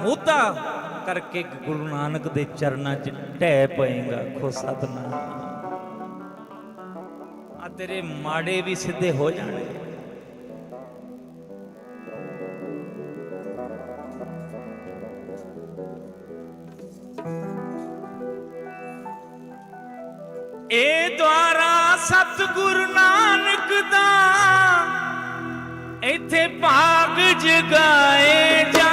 ਮੋਤਾ ਕਰਕੇ ਗੁਰੂ ਨਾਨਕ ਦੇ ਚਰਨਾਂ 'ਚ ਢਹਿ ਪਏਗਾ, ਖੋ ਸਤਨਾਮ। ਆ ਤੇਰੇ ਮਾੜੇ ਵੀ ਸਿੱਧੇ ਹੋ ਜਾਣਗੇ ਇਹ ਦੁਆਰਾ ਸਤਿਗੁਰੂ ਨਾਨਕ ਦਾ ਇੱਥੇ ਭਾਗ ਜਗਾਏ ਜਾ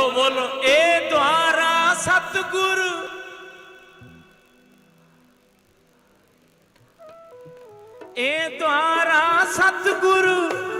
ਬੋਲੋ ਬੋਲੋ ਇਹ ਦੁਆਰਾ ਸਤਿਗੁਰੂ। ਇਹ ਦੁਆਰਾ ਸਤਿਗੁਰੂ।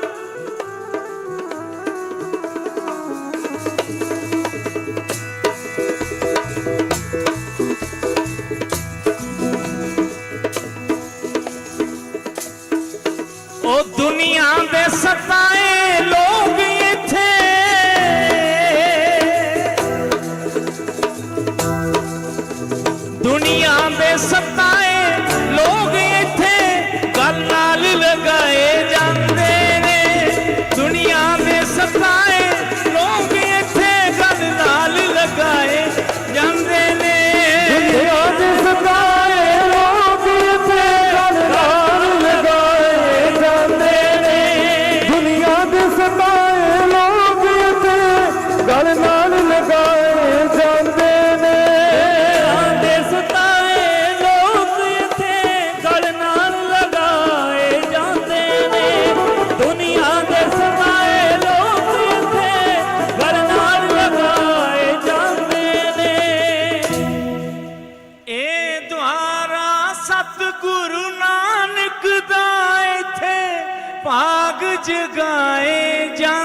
ਭਾਗ ਜਗਾਏ ਜਾਂਦੇ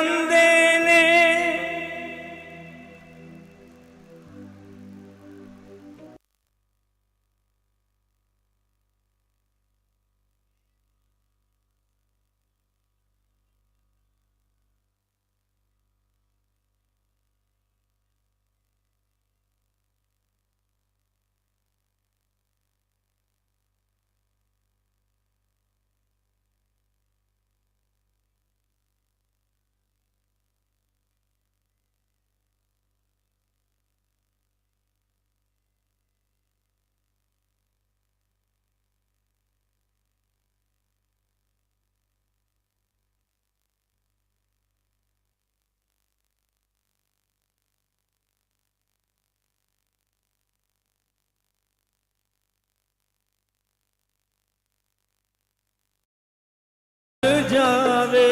ਜਾਵੇ।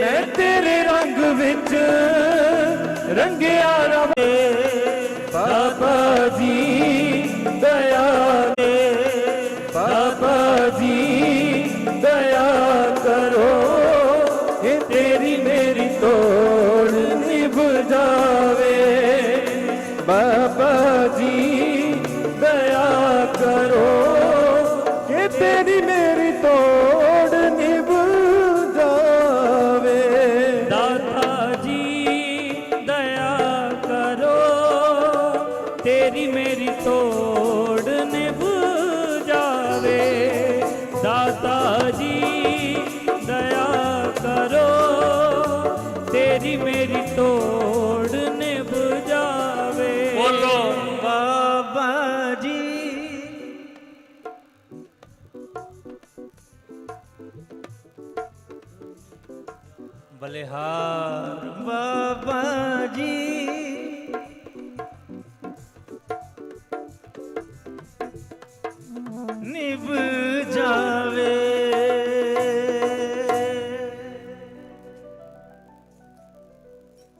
ਮੈਂ ਤੇਰੇ ਰੰਗ ਵਿੱਚ ਰੰਗਿਆ ਰਵੇ। ਬਾਬਾ ਜੀ ਦਇਆ ਦੇ ਬਾਬਾ ਜੀ ਦਇਆ ਕਰੋ। ਇਹ ਤੇਰੀ ਮੇਰੀ ਤੋੜ ਨਿਭ ਜਾਵੇ। ਬਾਬਾ ਜੀ ਤੇਰੀ ਮੇਰੀ ਤੋੜ ਨਿਭ ਜਾਵੇ ਦਾਤਾ ਜੀ ਦਇਆ ਕਰੋ ਤੇਰੀ ਮੇਰੀ ਤੋੜ ਨਿਭ ਜਾਵੇ ਬੋਲੋ ਬਾਬਾ ਜੀ ਬਲਿਹਾਰ ਬਾਬਾ ਨਿਭ ਜਾਵੇ।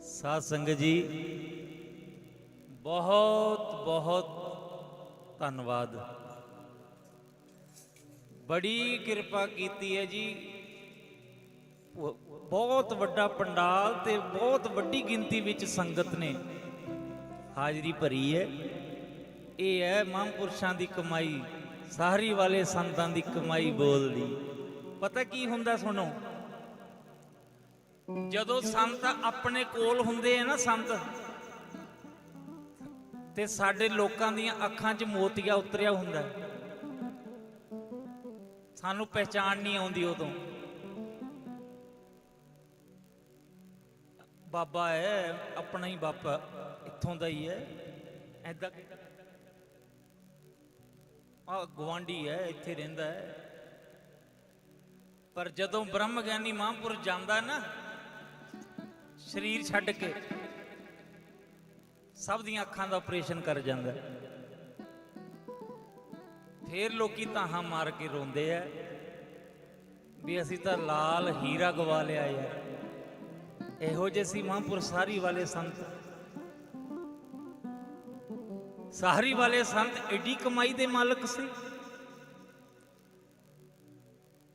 ਸਾਧ ਸੰਗਤ ਜੀ, ਬਹੁਤ ਬਹੁਤ ਧੰਨਵਾਦ। ਬੜੀ ਕਿਰਪਾ ਕੀਤੀ ਹੈ ਜੀ। ਬਹੁਤ ਵੱਡਾ ਪੰਡਾਲ ਤੇ ਬਹੁਤ ਵੱਡੀ ਗਿਣਤੀ ਵਿੱਚ ਸੰਗਤ ਨੇ। ਹਾਜ਼ਰੀ ਭਰੀ ਹੈ। ਇਹ ਹੈ ਮਹਾਂਪੁਰਸ਼ਾਂ ਦੀ ਕਮਾਈ। ਸਾਹਰੀ ਵਾਲੇ ਸੰਤਾਂ ਦੀ ਕਮਾਈ ਬੋਲਦੀ। ਪਤਾ ਕੀ ਹੁੰਦਾ ਸੁਣੋ? ਜਦੋਂ ਸੰਤ ਆਪਣੇ ਕੋਲ ਹੁੰਦੇ ਆ ਨਾ ਸੰਤ, ਤੇ ਸਾਡੇ ਲੋਕਾਂ ਦੀਆਂ ਅੱਖਾਂ 'ਚ ਮੋਤੀਆ ਉਤਰਿਆ ਹੁੰਦਾ। ਸਾਨੂੰ ਪਹਿਚਾਣ ਨਹੀਂ ਆਉਂਦੀ ਉਦੋਂ। ਬਾਬਾ ਹੈ, ਆਪਣਾ ਹੀ ਬਾਬਾ, ਇੱਥੋਂ ਦਾ ਹੀ ਹੈ। ਐਦਾਂ ਆ ਗਵਾਂਢੀ ਹੈ, ਇੱਥੇ ਰਹਿੰਦਾ ਹੈ। ਪਰ ਜਦੋਂ ਬ੍ਰਹਮ ਗਿਆਨੀ ਮਹਾਂਪੁਰ ਜਾਂਦਾ ਨਾ, ਸਰੀਰ ਛੱਡ ਕੇ ਸਭ ਦੀਆਂ ਅੱਖਾਂ ਦਾ ਆਪਰੇਸ਼ਨ ਕਰ ਜਾਂਦਾ ਹੈ। ਫੇਰ ਲੋਕੀ ਤਾਹਾਂ ਮਾਰ ਕੇ ਰੋਂਦੇ ਆ ਵੀ ਅਸੀਂ ਤਾਂ ਲਾਲ ਹੀਰਾ ਗਵਾ ਲਿਆ ਯਾਰ। ਇਹੋ ਜਿਹੇ ਸੀ ਮਹਾਂਪੁਰ ਸਾਰੀ ਵਾਲੇ ਸੰਤ। ਸਾਹਰੀ ਵਾਲੇ ਸੰਤ ਐਡੀ ਕਮਾਈ ਦੇ ਮਾਲਕ ਸੀ।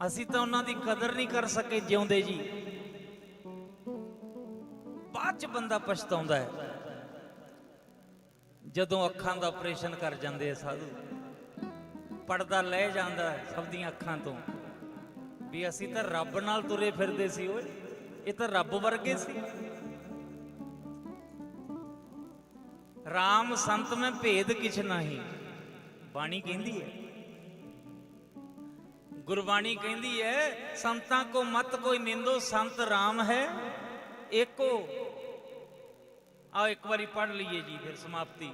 ਅਸੀਂ ਤਾਂ ਉਹਨਾਂ ਦੀ ਕਦਰ ਨਹੀਂ ਕਰ ਸਕੇ ਜਿਉਂਦੇ ਜੀ। ਬਾਅਦ ਚ ਬੰਦਾ ਪਛਤਾਉਂਦਾ ਹੈ। ਜਦੋਂ ਅੱਖਾਂ ਦਾ ਆਪਰੇਸ਼ਨ ਕਰ ਜਾਂਦੇ ਆ ਸਾਧੂ, ਪਰਦਾ ਲੈ ਜਾਂਦਾ ਸਭ ਦੀਆਂ ਅੱਖਾਂ ਤੋਂ। ਵੀ ਅਸੀਂ ਤਾਂ ਰੱਬ ਨਾਲ ਤੁਰੇ ਫਿਰਦੇ ਸੀ ਓਏ, ਇਹ ਤਾਂ ਰੱਬ ਵਰਗੇ ਸੀ। RAM ਸੰਤ ਮੈਂ ਭੇਦ ਕਿਛ ਨਹੀਂ। ਬਾਣੀ ਕਹਿੰਦੀ ਹੈ। ਗੁਰਬਾਣੀ ਕਹਿੰਦੀ ਹੈ, ਸੰਤਾਂ ਕੋ ਮਤ ਕੋਈ ਨਿੰਦੋ, ਸੰਤ RAM ਹੈ। ਏਕੋ। ਆਓ ਇੱਕ ਵਾਰੀ ਪੜ੍ਹ ਲਈਏ ਜੀ, ਫਿਰ ਸਮਾਪਤੀ।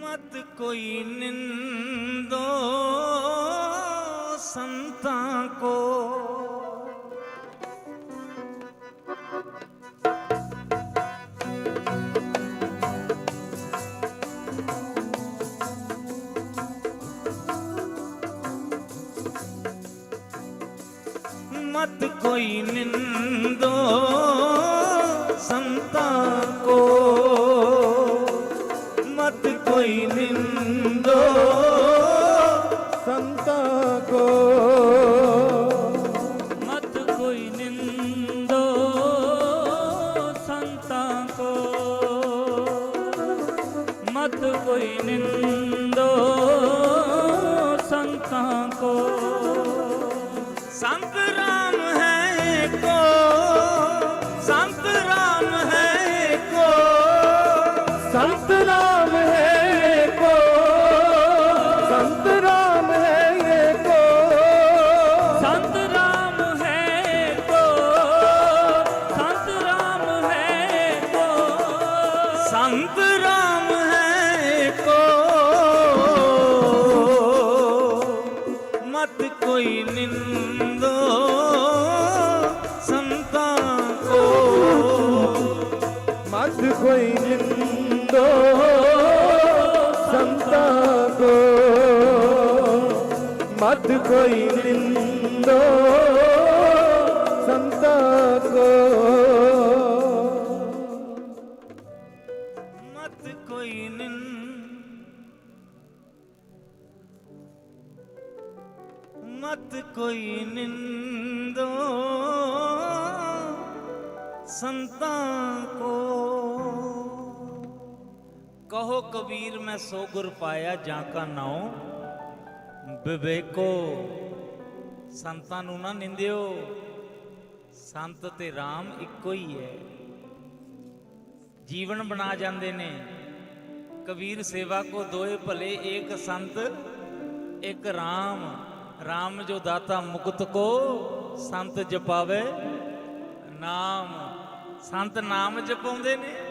ਮਤ ਕੋਈ ਨਿੰਦੋ, ਸੰਤਾਂ ਕੋ ਮਤ ਕੋਈ ਨਿੰਦੋ ਸੰਤਾਂ ਕੋ ਕੋਈ ਨਿੰਦੋ ਸੰਤਾਂ ਕੋ। ਮਤ ਕੋਈ ਨਿੰਦੋ ਸੰਤਾਂ ਕੋ। ਮਤ ਕੋਈ ਸੰਤਾਂ ਕੋ ਕਹੋ ਕਬੀਰ, ਮੈਂ ਸੋ ਗੁਰ ਪਾਇਆ, ਜਾਂ ਕਾ ਨਾਉ ਵਿਵੇਕੋ। ਸੰਤਾਂ ਨੂੰ ਨਾ ਨਿੰਦਿਓ। ਸੰਤ ਤੇ ਰਾਮ ਇੱਕੋ ਹੀ ਹੈ। ਜੀਵਨ ਬਣਾ ਜਾਂਦੇ ਨੇ। ਕਬੀਰ ਸੇਵਾ ਕੋ ਦੋਏ ਭਲੇ, ਏਕ ਸੰਤ ਇੱਕ ਰਾਮ। ਰਾਮ ਜੋ ਦਾਤਾ ਮੁਕਤ ਕੋ, ਸੰਤ ਜਪਾਵੇ ਨਾਮ। ਸੰਤ ਨਾਮ ਜਪਾਉਂਦੇ ਨੇ।